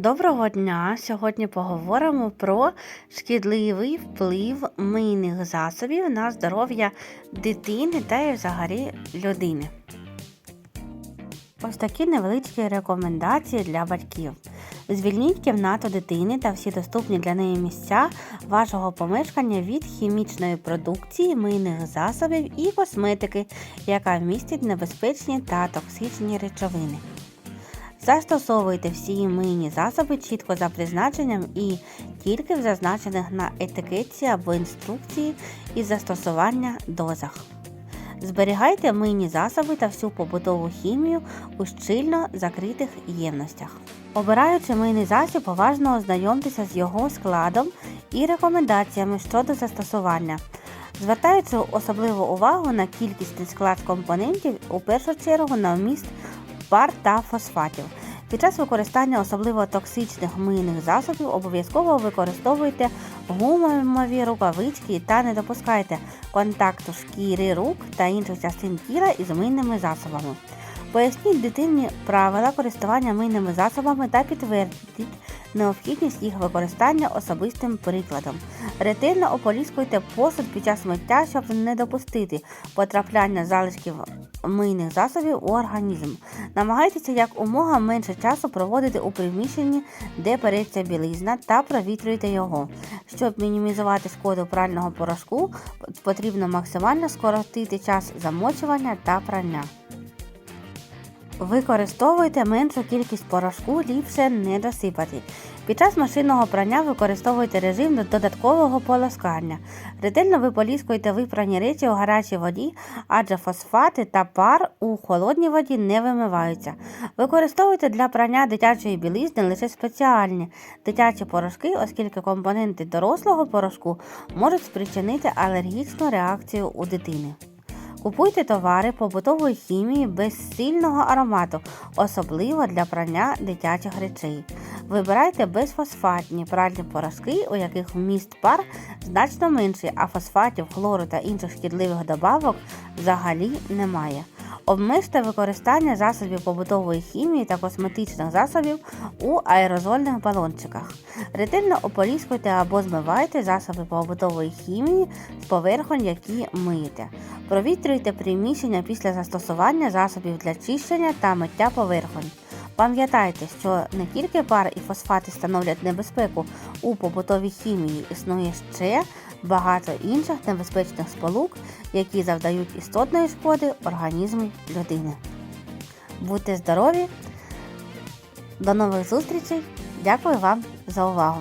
Доброго дня! Сьогодні поговоримо про шкідливий вплив мийних засобів на здоров'я дитини та й взагалі людини. Ось такі невеличкі рекомендації для батьків. Звільніть кімнату дитини та всі доступні для неї місця вашого помешкання від хімічної продукції, мийних засобів і косметики, яка містить небезпечні та токсичні речовини. Застосовуйте всі мийні засоби чітко за призначенням і тільки в зазначених на етикетці або інструкції із застосування дозах. Зберігайте мийні засоби та всю побутову хімію у щільно закритих ємностях. Обираючи мийний засіб, уважно ознайомтеся з його складом і рекомендаціями щодо застосування. Звертаючи особливу увагу на кількісний склад компонентів, у першу чергу на вміст пар та фосфатів. Під час використання особливо токсичних мийних засобів обов'язково використовуйте гумові рукавички та не допускайте контакту шкіри рук та інших частин тіла із мийними засобами. Поясніть дитині правила користування мийними засобами та підтвердіть необхідність їх використання особистим прикладом. Ретельно ополіскуйте посуд під час миття, щоб не допустити потрапляння залишків мийних засобів у організм. Намагайтеся як умога менше часу проводити у приміщенні, де переться білизна, та провітрюйте його. Щоб мінімізувати шкоду прального порошку, потрібно максимально скоротити час замочування та прання. Використовуйте меншу кількість порошку, ліпше не досипати. Під час машинного прання використовуйте режим додаткового полоскання. Ретельно виполіскуйте випрані речі у гарячій воді, адже фосфати та пар у холодній воді не вимиваються. Використовуйте для прання дитячої білизни лише спеціальні дитячі порошки, оскільки компоненти дорослого порошку можуть спричинити алергічну реакцію у дитини. Купуйте товари побутової хімії без сильного аромату, особливо для прання дитячих речей. Вибирайте безфосфатні пральні порошки, у яких вміст пар значно менший, а фосфатів, хлору та інших шкідливих добавок взагалі немає. Обмежте використання засобів побутової хімії та косметичних засобів у аерозольних балончиках. Ретельно ополіскуйте або змивайте засоби побутової хімії з поверхонь, які миєте. Провітрюйте приміщення після застосування засобів для чищення та миття поверхонь. Пам'ятайте, що не тільки пар і фосфати становлять небезпеку у побутовій хімії, існує ще багато інших небезпечних сполук, які завдають істотної шкоди організму людини. Будьте здорові! До нових зустрічей! Дякую вам за увагу!